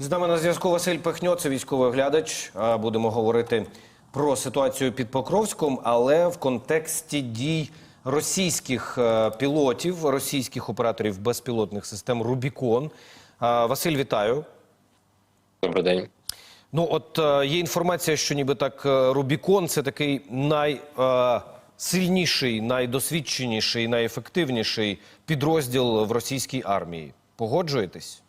З нами на зв'язку Василь Пехньо, це військовий оглядач. Будемо говорити про ситуацію під Покровськом, але в контексті дій російських е, пілотів, російських операторів безпілотних систем Рубікон. Василь, вітаю. Добрий день. Ну, от е, є інформація, що ніби так е, Рубікон це такий найсильніший, найдосвідченіший, найефективніший підрозділ в російській армії. Погоджуєтесь?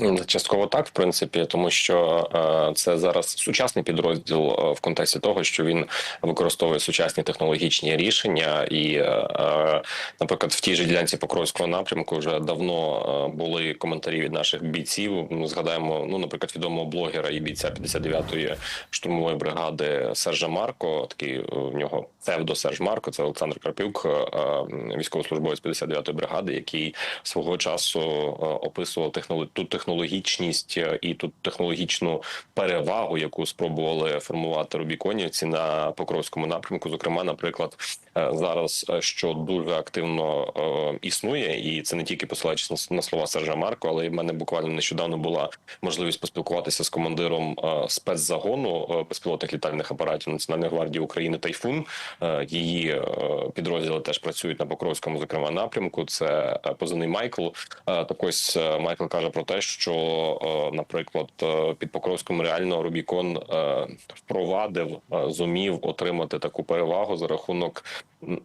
М, Частково так, в принципі, тому що е, це зараз сучасний підрозділ е, в контексті того, що він використовує сучасні технологічні рішення, і, е, наприклад, в тій же ділянці Покровського напрямку вже давно були коментарі від наших бійців. Ми згадаємо, ну, наприклад, відомого блогера і бійця 59-ї штурмової бригади Сержа Марко. Такий в нього псевдо Серж Марко. Це Олександр Карпюк, е, військовослужбовець 59-ї бригади, який свого часу описував технолог... технологічність е, і ту технологічну перевагу, яку спробували формувати рубіконівці на Покровському напрямку. Зокрема, наприклад, зараз е, що дуже активно е, існує, і це не тільки посилаючись на, слова Сержа Марко, але й в мене буквально нещодавно була можливість поспілкуватися з командиром е, спецзагону е, безпілотних літальних апаратів Національної гвардії України Тайфун. Е, її е, підрозділи теж працюють на Покровському, зокрема напрямку. Це е, позивний Майкл. Е, так ось е, Майкл каже про те, що, е, наприклад, е, під Покровськом реально Рубікон е, впровадив, е, зумів отримати таку перевагу за рахунок.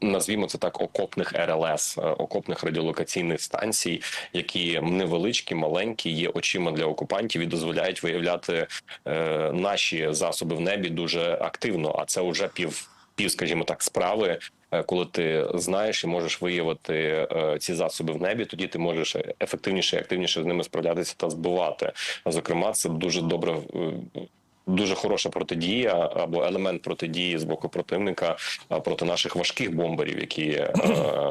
Назвімо це так окопних РЛС, е, окопних радіолокаційних станцій, які невеличкі, маленькі, є очима для окупантів і дозволяють виявляти е, наші засоби в небі дуже активно. А це вже пів, пів, скажімо так, справи. Е, Коли ти знаєш і можеш виявити е, ці засоби в небі, тоді ти можеш ефективніше і активніше з ними справлятися та збивати. Зокрема, це дуже добре. Дуже хороша протидія або елемент протидії з боку противника проти наших важких бомберів, які е,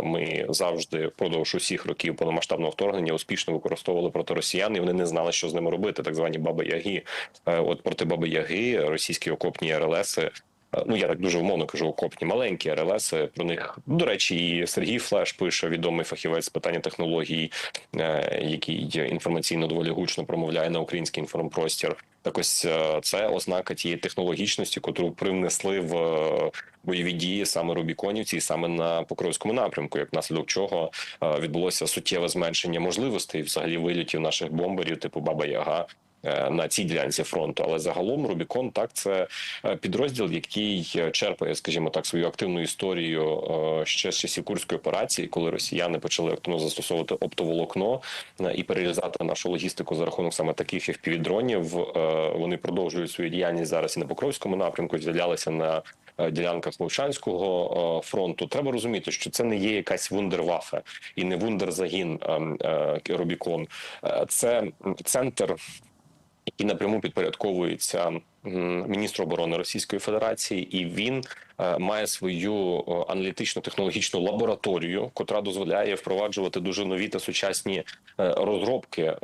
ми завжди впродовж усіх років повномасштабного вторгнення успішно використовували проти росіян, і вони не знали, що з ними робити. Так звані баби Яги. Е, От проти баби Яги російські окопні РЛС. Е, Ну, я так дуже умовно кажу, окопні маленькі РЛС. Про них до речі, і Сергій Флеш пише відомий фахівець з питання технологій, е, який інформаційно доволі гучно промовляє на український інформпростір. Так ось е, це ознака тієї технологічності, котру привнесли в е, бойові дії саме Рубіконівці, і саме на Покровському напрямку, як наслідок чого е, відбулося суттєве зменшення можливостей взагалі вилітів наших бомберів, типу Баба Яга. Е, На цій ділянці фронту, але загалом Рубікон так це е, підрозділ, який е, черпає, скажімо так, свою активну історію ще з часів курської операції, коли росіяни почали активно застосовувати оптоволокно і перерізати нашу логістику за рахунок саме таких FPV-дронів. Е, Вони продовжують свою діяльність зараз і на Покровському напрямку. З'являлися на ділянках Мовчанського фронту. Треба розуміти, що це не є якась вундервафе і не вундерзагін ем, Рубікон. Це центр який напряму підпорядковується міністру оборони Російської Федерації, і він е, має свою аналітично-технологічну лабораторію, котра дозволяє впроваджувати дуже нові та сучасні е, розробки.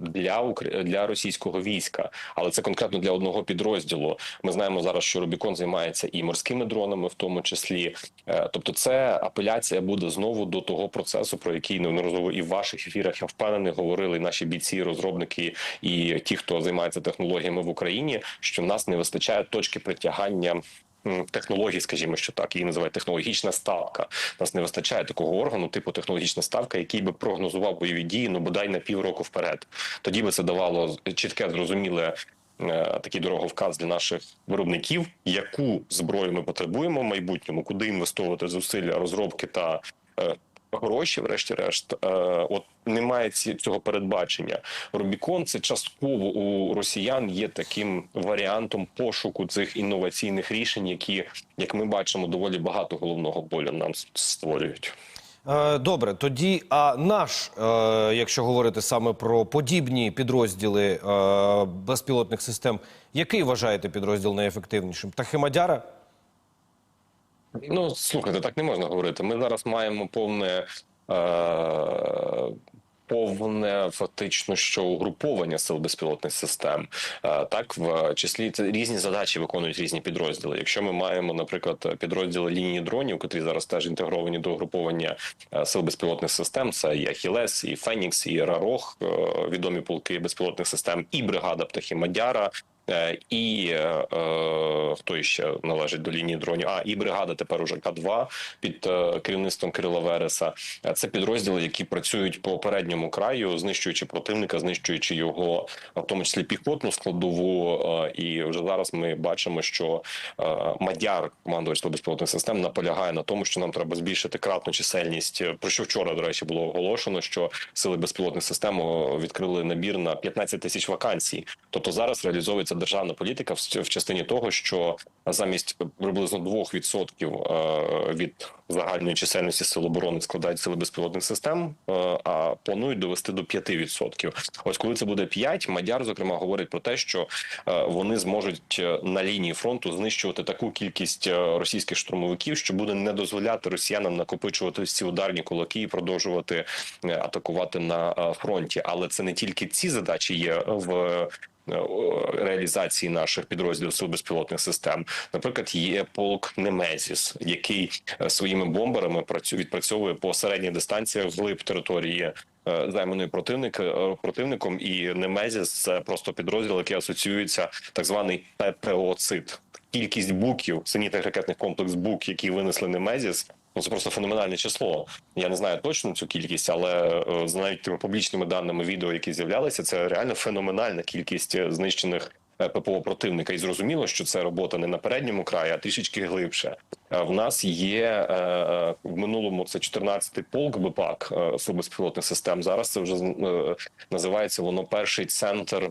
Для для російського війська, але це конкретно для одного підрозділу. Ми знаємо зараз, що Рубікон займається і морськими дронами, в тому числі. Е, Тобто, це апеляція буде знову до того процесу, про який неодноразово і в ваших ефірах я впевнений говорили наші бійці, розробники і ті, хто займається технологіями в Україні, що в нас не вистачає точки притягання. Технологій, скажімо, що так її називають технологічна ставка. У Нас не вистачає такого органу, типу технологічна ставка, який би прогнозував бойові дії, ну бодай на півроку вперед. Тоді би це давало чітке, зрозуміле е, такий дороговказ для наших виробників, яку зброю ми потребуємо в майбутньому, куди інвестувати зусилля розробки та е, гроші, врешті-решт. Е, От немає ці- цього передбачення. Рубікон це частково у росіян є таким варіантом пошуку цих інноваційних рішень, які, як ми бачимо, доволі багато головного болю нам створюють. Е, Добре, тоді а наш, е, якщо говорити саме про подібні підрозділи безпілотних систем, який вважаєте підрозділ найефективнішим? Тахимадяра? Ну слухайте, так не можна говорити. Ми зараз маємо повне. Е- повне фактично що угруповання сил безпілотних систем. Е, Так, в числі це різні задачі виконують різні підрозділи. Якщо ми маємо, наприклад, підрозділи лінії дронів, котрі зараз теж інтегровані до угруповання е, сил безпілотних систем, це і Ахілес, і Фенікс, і Рарох, е, відомі полки безпілотних систем, і бригада птахи Мадяра. Е, І е, е, хто ще належить до лінії дронів? А і бригада тепер уже К2 під керівництвом Кирила Вереса. Це підрозділи, які працюють по передньому краю, знищуючи противника, знищуючи його, в тому числі піхотну складову. І вже зараз ми бачимо, що Мадяр, командувач безпілотних систем, наполягає на тому, що нам треба збільшити кратну чисельність. Про що вчора, до речі, було оголошено, що сили безпілотних систем відкрили набір на 15 тисяч вакансій. Тобто зараз реалізовується державна політика в частині того, що замість приблизно 2% е, від загальної чисельності сил оборони складають сили безпілотних систем, е, а планують довести до 5%. Ось коли це буде 5, Мадяр зокрема говорить про те, що е, вони зможуть на лінії фронту знищувати таку кількість російських штурмовиків, що буде не дозволяти росіянам накопичувати ці ударні кулаки і продовжувати атакувати на фронті. Але це не тільки ці задачі є в. Е, Реалізації наших підрозділів сил безпілотних систем, наприклад, є полк Немезіс, який е, своїми бомберами відпрацьовує по середніх дистанціях вглиб території е, займаної противника е, противником. І Немезіс це просто підрозділ, який асоціюється так званий ППО-цит. Кількість буків зенітних ракетних комплекс БУК, які винесли Немезіс. Ну, це просто феноменальне число. Я не знаю точно цю кількість, але е, з навіть тими публічними даними відео, які з'являлися, це реально феноменальна кількість е, знищених е, ППО противника. І зрозуміло, що це робота не на передньому краї, а трішечки глибше. В нас є в минулому це 14-й полк БПАК безпілотних систем. Зараз це вже називається воно перший центр.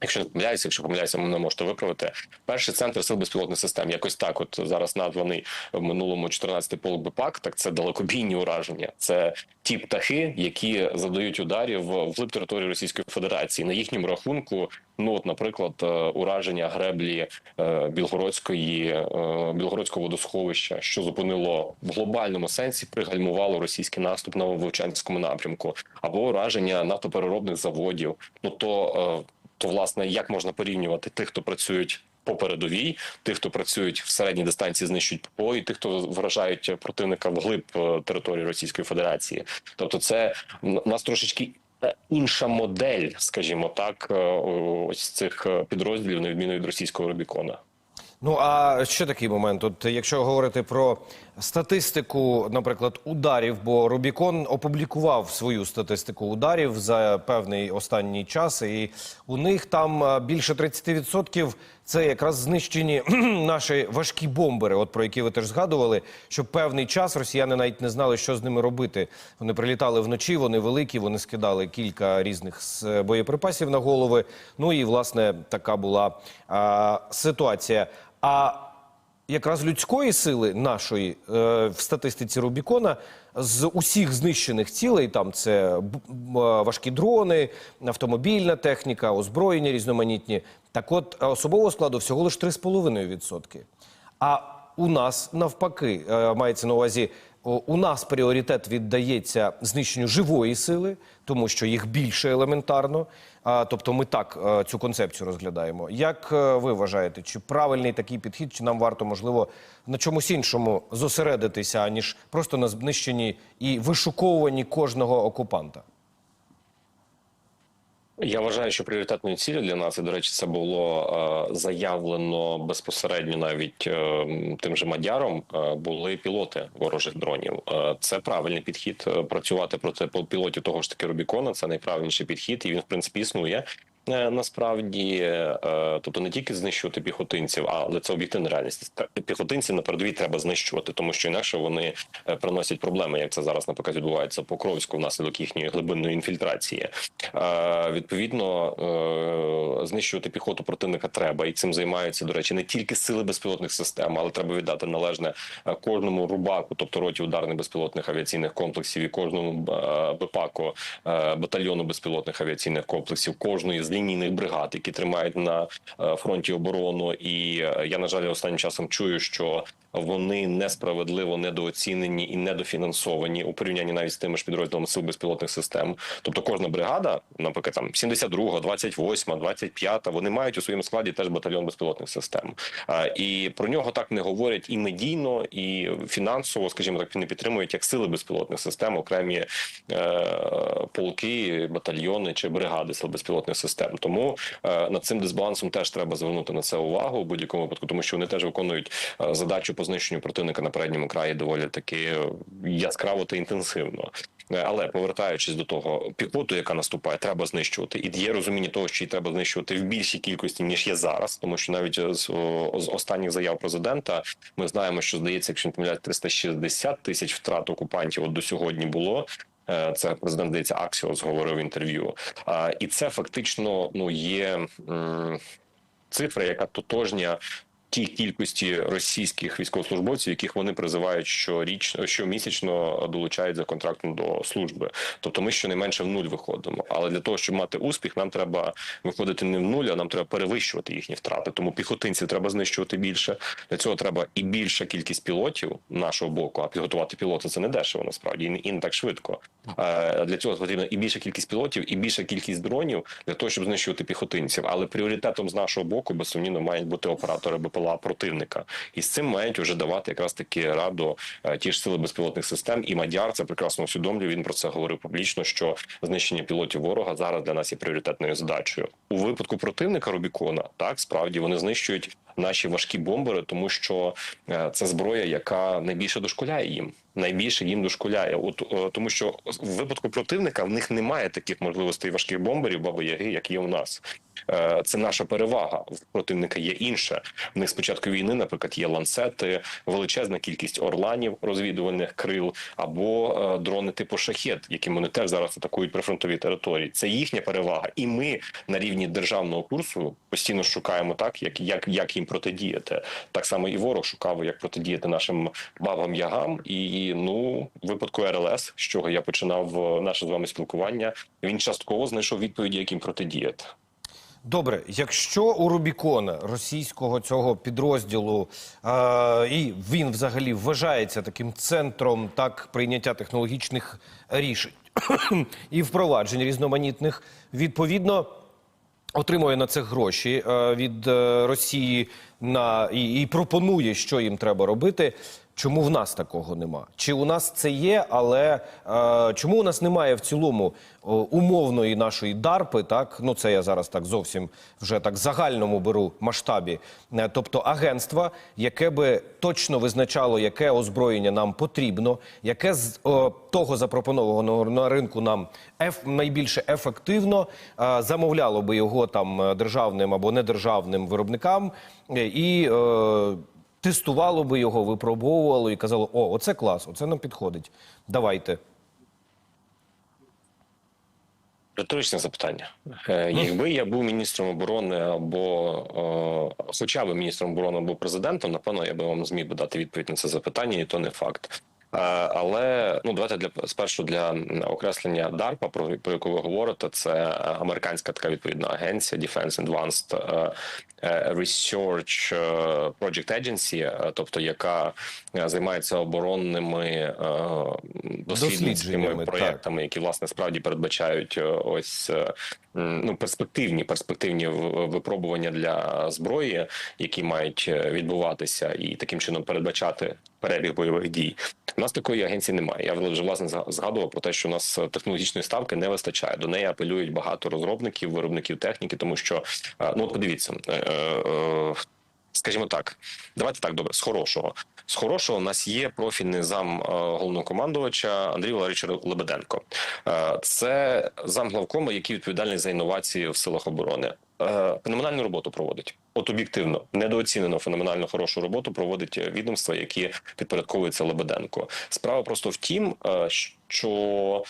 Якщо не помиляюся, якщо помиляюся, мене можете виправити. Перший центр сил безпілотних систем. Якось так, от зараз названий в минулому 14-й полк БПАК. Так це далекобійні ураження. Це ті птахи, які завдають ударів вглиб території Російської Федерації. На їхньому рахунку, ну от, наприклад, е, ураження греблі е, Білгородської е, Білгородського водосховища, що зупинило в глобальному сенсі, пригальмувало російський наступ на Вовчанському напрямку, або ураження нафтопереробних заводів. Ну то то власне як можна порівнювати тих, хто працюють по передовій, тих, хто працюють в середній дистанції, знищують ППО, і тих, хто вражають противника вглиб е, території Російської Федерації. Тобто, це у нас трошечки. е, Інша модель, скажімо так, е, ось цих підрозділів, на відміну від російського Рубікона. Ну а ще такий момент. От якщо говорити про статистику, наприклад, ударів, бо Рубікон опублікував свою статистику ударів за певний останній час, і у них там більше 30% це якраз знищені наші важкі бомбери, от про які ви теж згадували, що певний час росіяни навіть не знали, що з ними робити. Вони прилітали вночі, вони великі, вони скидали кілька різних боєприпасів на голови. Ну і власне така була а, ситуація. А якраз людської сили нашої е, в статистиці Рубікона з усіх знищених цілей, там це б- важкі дрони, автомобільна техніка, озброєння різноманітні. Так от особового складу всього лише 3,5%. А у нас навпаки е, мається на увазі. У нас пріоритет віддається знищенню живої сили, тому що їх більше елементарно. Тобто, ми так е, цю концепцію розглядаємо. Як е, ви вважаєте, чи правильний такий підхід, чи нам варто можливо на чомусь іншому зосередитися, аніж просто на знищенні і вишуковуванні кожного окупанта? Я вважаю, що пріоритетною ціллю для нас, і до речі, це було е, заявлено безпосередньо навіть е, тим же Мадяром. Е, були пілоти ворожих дронів. Це правильний підхід. Працювати проти пілотів того ж таки Рубікона. Це найправильніший підхід, і він в принципі існує. Е, Насправді, е, тобто не тільки знищувати піхотинців, але це об'єктивна реальність. Піхотинців на передовій треба знищувати, тому що інакше вони е, приносять проблеми, як це зараз наприклад відбувається по Кровську внаслідок їхньої глибинної інфільтрації. Відповідно, знищувати піхоту противника треба, і цим займаються, до речі, не тільки сили безпілотних систем, але треба віддати належне кожному рубаку, тобто роті ударних безпілотних авіаційних комплексів, і кожному БПАКу, батальйону безпілотних авіаційних комплексів, кожної з лінійних бригад, які тримають на е, фронті оборону. І е, я на жаль останнім часом чую, що вони несправедливо недооцінені і недофінансовані у порівнянні навіть з тими ж підрозділами сил безпілотних систем. Тобто кожна бригада, наприклад, там 72, 28, 25, вони мають у своєму складі теж батальйон безпілотних систем. І про нього так не говорять і медійно, і фінансово, скажімо так, не підтримують як сили безпілотних систем, окремі е, полки, батальйони чи бригади сил безпілотних систем. Тому е, над цим дисбалансом теж треба звернути на це увагу у будь-якому випадку, тому що вони теж виконують е, задачу по знищенню противника на передньому краї доволі таки яскраво та інтенсивно. Е, Але повертаючись до того, піхоту, яка наступає, треба знищувати. І є розуміння того, що її треба знищувати в більшій кількості ніж є зараз, тому що навіть е, з, останніх заяв президента ми знаємо, що здається, якщо не помиляюсь, 360 тисяч втрат окупантів от до сьогодні було. Е, Це президент здається Аксіос говорив в інтерв'ю. І це фактично ну є цифра, яка тотожня тій кількості російських військовослужбовців, яких вони призивають щоріч, щомісячно долучають за контрактом до служби. Тобто ми щонайменше в нуль виходимо. Але для того, щоб мати успіх, нам треба виходити не в нуль, а нам треба перевищувати їхні втрати. Тому піхотинців треба знищувати більше. Для цього треба і більша кількість пілотів нашого боку. А підготувати пілота це не дешево насправді і не, і не так швидко. Е, Для цього потрібна і більша кількість пілотів, і більша кількість дронів для того, щоб знищувати піхотинців. Але пріоритетом з нашого боку, безсумнівно, мають бути оператори БПЛА противника, і з цим мають вже давати якраз таки раду е, ті ж сили безпілотних систем. І Мадяр це прекрасно усвідомлює. Він про це говорив публічно. Що знищення пілотів ворога зараз для нас є пріоритетною задачею у випадку противника Рубікона. Так справді вони знищують наші важкі бомбери, тому що е, це зброя, яка найбільше дошкуляє їм. Найбільше їм дошкуляє, от е, тому, що в випадку противника в них немає таких можливостей важких бомберів, баби яги, як є у нас. Е, Це наша перевага. В противника є інше. В них з початку війни, наприклад, є ланцети, величезна кількість орланів, розвідувальних крил або е, дрони типу шахет, яким вони теж зараз атакують прифронтові території. Це їхня перевага, і ми на рівні державного курсу постійно шукаємо так, як, як, як їм протидіяти. Так само і ворог шукав, як протидіяти нашим бабам ягам. І ну, в випадку РЛС, з чого я починав е, наше з вами спілкування, він частково знайшов відповіді, як їм протидіяти. Добре, якщо у Рубікона російського цього підрозділу е, і він взагалі вважається таким центром так прийняття технологічних рішень і впроваджень різноманітних, відповідно отримує на це гроші е, від е, Росії на і, і пропонує, що їм треба робити. Чому в нас такого нема? Чи у нас це є, але е, чому у нас немає в цілому о, умовної нашої дарпи? Так ну це я зараз так зовсім вже так загальному беру масштабі. Е, тобто агентства, яке би точно визначало, яке озброєння нам потрібно, яке з о, того запропонованого на ринку нам еф, найбільше ефективно е, замовляло би його там е, державним або недержавним виробникам е, і. Е, тестувало би його, випробовувало і казало: о, оце клас, оце нам підходить. Давайте. Риторичне запитання. Е, Якби я був міністром оборони або е, хоча б міністром оборони або президентом, напевно, я би вам зміг би дати відповідь на це запитання, і то не факт. Е, Але ну давайте для спершу для окреслення DARPA, про, про яку ви говорите, це американська така відповідна агенція Defense Advanced е, Research е, Project Agency, е, тобто яка е, займається оборонними е, дослідницькими так. проектами, які власне справді передбачають е, ось е, ну перспективні перспективні випробування для зброї, які мають е, відбуватися, і таким чином передбачати перебіг бойових дій. У нас такої агенції немає. Я вже власне зга- згадував про те, що у нас е, технологічної ставки не вистачає. До неї апелюють багато розробників, виробників техніки, тому що е, ну от подивіться. Е, Скажімо так, давайте так добре. З хорошого з хорошого у нас є профільний зам е, головнокомандувача Андрій Валерійович Лебеденко. Е, Це зам главкома, який відповідальний за інновації в силах оборони. Феноменальну роботу проводить. От об'єктивно недооцінено феноменально хорошу роботу проводить відомства, які підпорядковуються Лебеденко. Справа просто в тім, що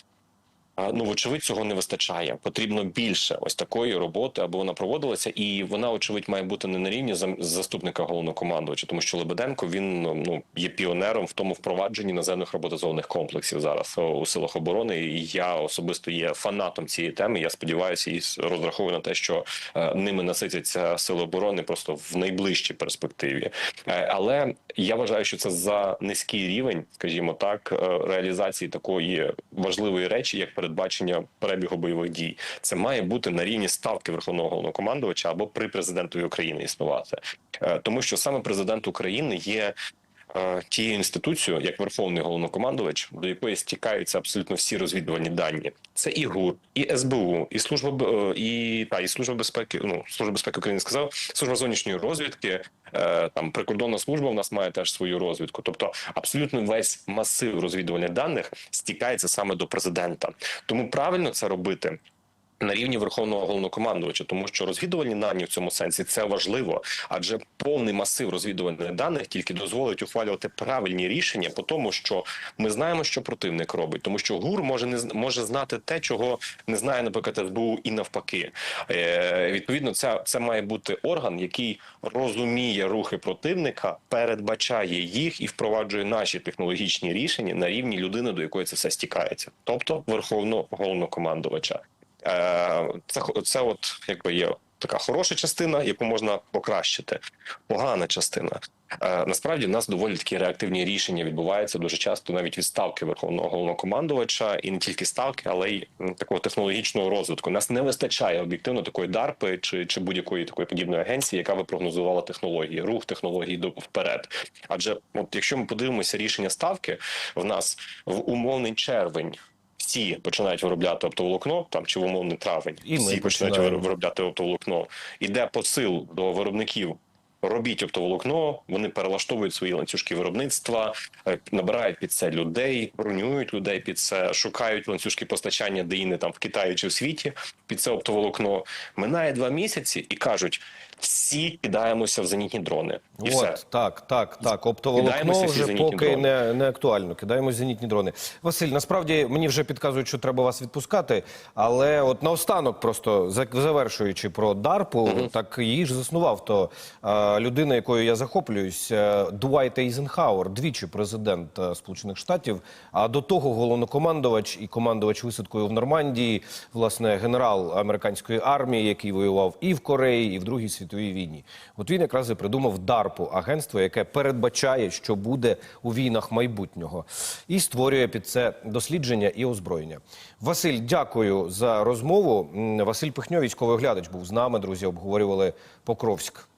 Ну, вочевидь, цього не вистачає. Потрібно більше ось такої роботи, аби вона проводилася, і вона, очевидь, має бути не на рівні заступника головнокомандувача, тому що Лебеденко він ну є піонером в тому впровадженні наземних роботизованих комплексів зараз у силах оборони. І я особисто є фанатом цієї теми. Я сподіваюся і розраховую на те, що е, ними наситяться сили оборони просто в найближчій перспективі. Е, але я вважаю, що це за низький рівень, скажімо так, е, реалізації такої важливої речі, як передбачення перебігу бойових дій. Це має бути на рівні ставки верховного головнокомандувача або при президентові України існувати, Е, тому що саме президент України є. Е, Тією інституцією, як Верховний головнокомандувач, до якої стікаються абсолютно всі розвідувальні дані, це і ГУР, і СБУ, і служба е, і та і служба безпеки. Ну служба безпеки України сказав, служба зовнішньої розвідки. е, Там прикордонна служба у нас має теж свою розвідку. Тобто, абсолютно весь масив розвідувальних даних стікається саме до президента. Тому правильно це робити. На рівні верховного головнокомандувача, тому що розвідувальні дані в цьому сенсі це важливо, адже повний масив розвідувальних даних тільки дозволить ухвалювати правильні рішення по тому, що ми знаємо, що противник робить, тому що ГУР може не може знати те, чого не знає, наприклад, СБУ і навпаки. Е, відповідно, це, це має бути орган, який розуміє рухи противника, передбачає їх і впроваджує наші технологічні рішення на рівні людини, до якої це все стікається, тобто верховного головнокомандувача. Е, Це це, от якби є така хороша частина, яку можна покращити. Погана частина. Е, Насправді в нас доволі такі реактивні рішення відбуваються дуже часто, навіть від ставки верховного головнокомандувача, і не тільки ставки, але й такого технологічного розвитку. Нас не вистачає об'єктивно такої дарпи чи, чи будь-якої такої подібної агенції, яка би прогнозувала технології, рух технологій до вперед. Адже, от якщо ми подивимося рішення ставки, в нас в умовний червень. Всі починають виробляти оптоволокно, там чи в умовний травень, І всі починають виробляти оптоволокно. Іде посил до виробників. Робіть оптоволокно, вони перелаштовують свої ланцюжки виробництва, е, набирають під це людей, бронюють людей під це, шукають ланцюжки постачання, де там в Китаї чи в світі під це оптоволокно. Минає два місяці і кажуть: всі кидаємося в зенітні дрони. І От все. так, так, так. Оптоволокно вже поки дрони. не, не актуально. Кидаємо зенітні дрони. Василь, насправді мені вже підказують, що треба вас відпускати. Але от наостанок, просто за- завершуючи про Дарпу, так її ж заснував то е, людина, якою я захоплююсь, е, Дуайт Ейзенхауер, двічі президент е, Сполучених Штатів. А до того головнокомандувач і командувач висадкою в Нормандії, власне, генерал американської армії, який воював і в Кореї, і в Другій світовій війні. От він якраз і придумав дарпу агентство, яке передбачає, що буде у війнах майбутнього, і створює під це дослідження і озброєння. Василь, дякую за розмову. Василь Пихньо, військовий оглядач, був з нами. Друзі, обговорювали Покровськ.